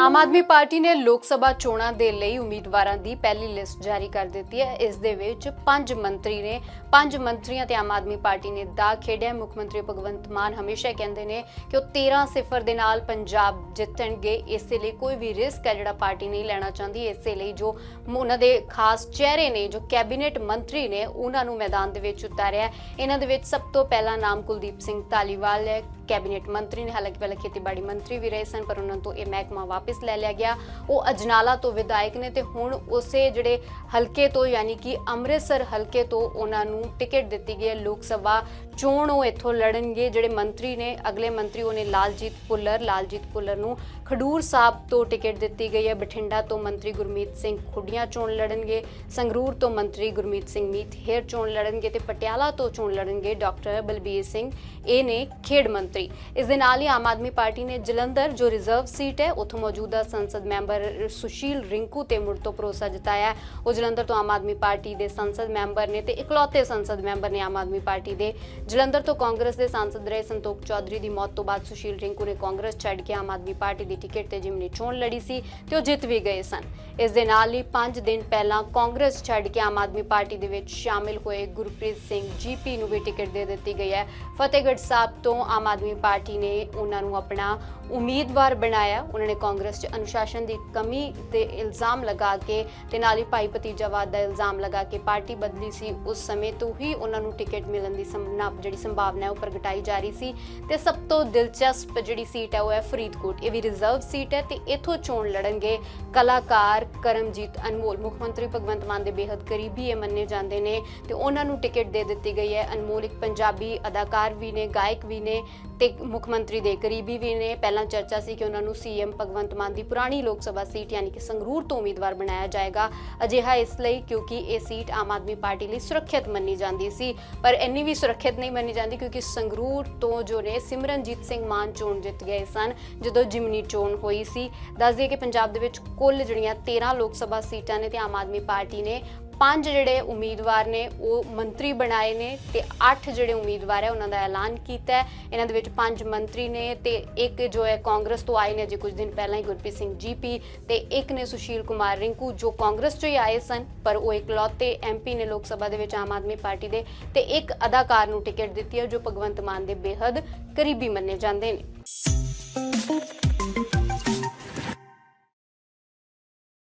Aam Aadmi party ਨੇ ਲੋਕ ਸਭਾ ਚੋਣਾਂ ਦੇ ਲਈ ਉਮੀਦਵਾਰਾਂ ਦੀ ਪਹਿਲੀ ਲਿਸਟ ਜਾਰੀ ਕਰ ਦਿੱਤੀ ਹੈ। ਇਸ ਦੇ ਵਿੱਚ ਪੰਜ ਮੰਤਰੀ ਨੇ, ਪੰਜ ਮੰਤਰੀਆਂ ਤੇ ਆਮ ਆਦਮੀ ਪਾਰਟੀ ਨੇ ਦਾ ਖੇਡਿਆ। ਮੁੱਖ ਮੰਤਰੀ ਭਗਵੰਤ ਮਾਨ ਹਮੇਸ਼ਾ ਕਹਿੰਦੇ ਨੇ ਕਿ ਉਹ 13 ਸਿਫਰ ਦੇ ਨਾਲ ਪੰਜਾਬ ਜਿੱਤਣਗੇ। ਇਸੇ ਲਈ ਕੋਈ ਵੀ ਰਿਸਕ ਹੈ ਜਿਹੜਾ ਪਾਰਟੀ ਨਹੀਂ ਲੈਣਾ ਚਾਹੁੰਦੀ। ਇਸੇ ਲਈ ਜੋ ਉਹਨਾਂ ਦੇ ਖਾਸ ਚਿਹਰੇ ਨੇ, ਜੋ ਕੈਬਨਿਟ ਮੰਤਰੀ ਨੇ, ਉਹਨਾਂ ਨੂੰ ਮੈਦਾਨ ਦੇ ਵਿੱਚ ਉਤਾਰਿਆ ਇਹਨਾਂ ਦੇ ਵਿੱਚ ਸਭ ਤੋਂ ਪਹਿਲਾ ਨਾਮ ਕੁਲਦੀਪ ਸਿੰਘ ਧਾਲੀਵਾਲ ਹੈ। ਕੈਬਨਿਟ ਮੰਤਰੀ ਨੇ ਹਾਲਾਂਕਿ ਪਹਿਲਾਂ ਖੇਤੀਬਾੜੀ ਮੰਤਰੀ ਵੀ ਰਹੇ ਸਨ, ਪਰ ਉਹਨਾਂ ਤੋਂ ਇਹ ਮਹਿਕਮਾ ਵਾਪਸ ਲੈ ਲਿਆ ਗਿਆ। ਉਹ ਅਜਨਾਲਾ ਤੋਂ ਵਿਧਾਇਕ ਨੇ ਤੇ ਹੁਣ ਉਸੇ ਜਿਹੜੇ ਹਲਕੇ ਤੋਂ, ਯਾਨੀ ਕਿ ਅੰਮ੍ਰਿਤਸਰ ਹਲਕੇ ਤੋਂ ਉਹਨਾਂ ਨੂੰ ਟਿਕਟ ਦਿੱਤੀ ਗਈ ਹੈ ਲੋਕ ਸਭਾ ਚੋਣ ਉਹ ਇੱਥੋਂ ਲੜਨਗੇ, ਜਿਹੜੇ ਮੰਤਰੀ ਨੇ, ਅਗਲੇ ਮੰਤਰੀ ਉਹਨੇ ਲਾਲਜੀਤ ਭੁੱਲਰ ਲਾਲਜੀਤ ਭੁੱਲਰ ਨੂੰ ਖਡੂਰ ਸਾਹਿਬ ਤੋਂ ਟਿਕਟ ਦਿੱਤੀ ਗਈ ਹੈ। ਬਠਿੰਡਾ ਤੋਂ ਮੰਤਰੀ ਗੁਰਮੀਤ ਸਿੰਘ ਖੁੱਡੀਆਂ ਚੋਣ ਲੜਨਗੇ, ਸੰਗਰੂਰ ਤੋਂ ਮੰਤਰੀ ਗੁਰਮੀਤ ਸਿੰਘ ਮੀਤ ਹੇਰ ਚੋਣ ਲੜਨਗੇ ਤੇ ਪਟਿਆਲਾ ਤੋਂ ਚੋਣ ਲੜਨਗੇ ਡਾਕਟਰ ਬਲਬੀਰ ਸਿੰਘ, ਇਹ ਨੇ ਖੇਡ ਮੰਤਰੀ। ਇਸ ਦੇ ਨਾਲ ਹੀ ਆਮ ਆਦਮੀ ਪਾਰਟੀ ਨੇ ਜਲੰਧਰ, ਜੋ ਰਿਜ਼ਰਵ ਸੀਟ ਹੈ, ਉੱਥੋਂ ਮੌਜੂਦਾ ਸੰਸਦ ਮੈਂਬਰ ਸੁਸ਼ੀਲ ਰਿੰਕੂ ਤੇ ਮੁੜ ਤੋਂ ਭਰੋਸਾ ਜਤਾਇਆ ਉਹ ਜਲੰਧਰ ਤੋਂ ਆਮ ਆਦਮੀ ਪਾਰਟੀ ਦੇ ਸੰਸਦ ਮੈਂਬਰ ਨੇ ਤੇ ਇਕਲੌਤੇ ਸੰਸਦ ਮੈਂਬਰ ਨੇ ਆਮ ਆਦਮੀ ਪਾਰਟੀ ਦੇ ਜਲੰਧਰ ਤੋਂ ਕਾਂਗਰਸ ਦੇ ਸਾਂਸਦ ਰਹੇ ਸੰਤੋਖ ਚੌਧਰੀ ਦੀ ਮੌਤ ਤੋਂ ਬਾਅਦ ਸੁਸ਼ੀਲ ਰਿੰਕੂ ਨੇ ਕਾਂਗਰਸ ਛੱਡ ਕੇ ਆਮ ਆਦਮੀ ਪਾਰਟੀ ਦੀ ਟਿਕਟ ਤੇ ਜਿਮਨੀ ਚੋਣ ਲੜੀ ਸੀ ਤੇ ਉਹ ਜਿੱਤ ਵੀ ਗਏ ਸਨ। ਇਸ ਦੇ ਨਾਲ ਹੀ 5 ਦਿਨ ਪਹਿਲਾਂ ਕਾਂਗਰਸ ਛੱਡ ਕੇ ਆਮ ਆਦਮੀ ਪਾਰਟੀ ਦੇ ਵਿੱਚ ਸ਼ਾਮਿਲ ਹੋਏ ਗੁਰਪ੍ਰੀਤ ਸਿੰਘ ਜੀਪੀ ਨੂੰ ਵੀ ਟਿਕਟ ਦੇ ਦਿੱਤੀ ਗਈ ਹੈ। ਫਤਿਹਗੜ੍ਹ ਸਾਹਿਬ ਤੋਂ ਆਮ ਆਦਮੀ ਪਾਰਟੀ ਨੇ ਉਹਨਾਂ ਨੂੰ ਆਪਣਾ ਉਮੀਦਵਾਰ ਬਣਾਇਆ। ਉਹਨਾਂ ਨੇ ਕਾਂਗਰਸ 'ਚ ਅਨੁਸ਼ਾਸਨ ਦੀ ਕਮੀ ਤੇ ਇਲਜ਼ਾਮ ਲਗਾ ਕੇ ਤੇ ਨਾਲ ਹੀ ਭਾਈ ਭਤੀਜਾਵਾਦ ਦਾ ਇਲਜ਼ਾਮ ਲਗਾ ਕੇ ਪਾਰਟੀ ਬਦਲੀ ਸੀ। ਉਸ ਸਮੇਂ ਤੋਂ ਹੀ ਉਹਨਾਂ ਨੂੰ ਟਿਕਟ ਮਿਲਣ ਦੀ ਸੰਭਾਵਨਾ ਜਿਹੜੀ ਸੰਭਾਵਨਾ ਹੈ ਉਹ ਪ੍ਰਗਟਾਈ ਜਾ ਰਹੀ ਸੀ। ਤੇ ਸਭ ਤੋਂ ਦਿਲਚਸਪ ਜਿਹੜੀ ਸੀਟ ਹੈ ਉਹ ਹੈ ਫਰੀਦਕੋਟ। ਇਹ ਵੀ ਰਿਜ਼ਰਵ ਸੀਟ ਹੈ ਤੇ ਇਥੋਂ ਚੋਣ ਲੜਨਗੇ ਕਲਾਕਾਰ ਕਰਮਜੀਤ ਅਨਮੋਲ, ਮੁੱਖ ਮੰਤਰੀ ਭਗਵੰਤ ਮਾਨ ਦੇ ਬੇहद ਕਰੀਬੀ ਇਹ ਮੰਨੇ ਜਾਂਦੇ ਨੇ ਤੇ ਉਹਨਾਂ ਨੂੰ ਟਿਕਟ ਦੇ ਦਿੱਤੀ ਗਈ ਹੈ। ਅਨਮੋਲ ਇੱਕ ਪੰਜਾਬੀ ਅਦਾਕਾਰ ਵੀ ਨੇ, ਗਾਇਕ ਵੀ ਨੇ ਤੇ ਮੁੱਖ ਮੰਤਰੀ ਦੇ ਕਰੀਬੀ ਵੀ ਨੇ। ਪਹਿਲਾਂ ਚਰਚਾ ਸੀ ਕਿ ਉਹਨਾਂ ਨੂੰ ਸੀਐਮ ਭਗਵੰਤ ਮਾਨ ਦੀ ਪੁਰਾਣੀ ਲੋਕ ਸਭਾ ਸੀਟ ਯਾਨੀ ਕਿ ਸੰਗਰੂਰ ਤੋਂ ਉਮੀਦਵਾਰ ਬਣਾਇਆ ਜਾਏਗਾ। ਅਜਿਹਾ ਇਸ ਲਈ ਕਿਉਂਕਿ ਇਹ ਸੀਟ ਆਮ ਆਦਮੀ ਪਾਰਟੀ ਲਈ ਸੁਰੱਖਿਅਤ ਮੰਨੀ ਜਾਂਦੀ ਸੀ। ਪਰ ਇੰਨੀ ਵੀ ਸੁਰੱਖਿਅਤ ਨਹੀਂ ਮੰਨੀ ਜਾਂਦੀ ਕਿਉਂਕਿ ਸੰਗਰੂਰ ਤੋਂ ਜੋ ਨੇ ਸਿਮਰਨਜੀਤ ਸਿੰਘ ਮਾਨ ਚੋਣ ਜਿੱਤ ਗਏ ਸਨ, ਜਦੋਂ ਜਿਮਨੀ ਚੋਣ ਹੋਈ ਸੀ। ਦੱਸ ਦਈਏ ਕਿ ਪੰਜਾਬ ਦੇ ਵਿੱਚ ਕੁੱਲ ਜਿਹੜੀਆਂ 13 ਲੋਕ ਸਭਾ ਸੀਟਾਂ ਨੇ ਤੇ ਆਮ ਆਦਮੀ ਪਾਰਟੀ ਨੇ ਪੰਜ ਜਿਹੜੇ ਉਮੀਦਵਾਰ ਨੇ, ਉਹ ਮੰਤਰੀ ਬਣਾਏ ਨੇ ਤੇ ਅੱਠ ਜਿਹੜੇ ਉਮੀਦਵਾਰ ਹੈ, ਉਹਨਾਂ ਦਾ ਐਲਾਨ ਕੀਤਾ ਹੈ। ਇਹਨਾਂ ਦੇ ਵਿੱਚ ਪੰਜ ਮੰਤਰੀ ਨੇ ਤੇ ਇੱਕ ਜੋ ਹੈ ਕਾਂਗਰਸ ਤੋਂ ਆਏ ਨੇ, ਅਜੇ ਕੁਝ ਦਿਨ ਪਹਿਲਾਂ ਹੀ ਗੁਰਪ੍ਰੀਤ ਸਿੰਘ ਜੀਪੀ ਤੇ ਇੱਕ ਨੇ ਸੁਸ਼ੀਲ ਕੁਮਾਰ ਰਿੰਕੂ, ਜੋ ਕਾਂਗਰਸ ਤੋਂ ਹੀ ਆਏ ਸਨ, ਪਰ ਉਹ ਇਕਲੌਤੇ ਐਮਪੀ ਨੇ ਲੋਕ ਸਭਾ ਦੇ ਵਿੱਚ ਆਮ ਆਦਮੀ ਪਾਰਟੀ ਦੇ ਤੇ ਇੱਕ ਅਦਾਕਾਰ ਨੂੰ ਟਿਕਟ ਦਿੱਤੀ ਹੈ, ਜੋ ਭਗਵੰਤ ਮਾਨ ਦੇ ਬੇਹੱਦ ਕਰੀਬੀ ਮੰਨੇ ਜਾਂਦੇ ਨੇ।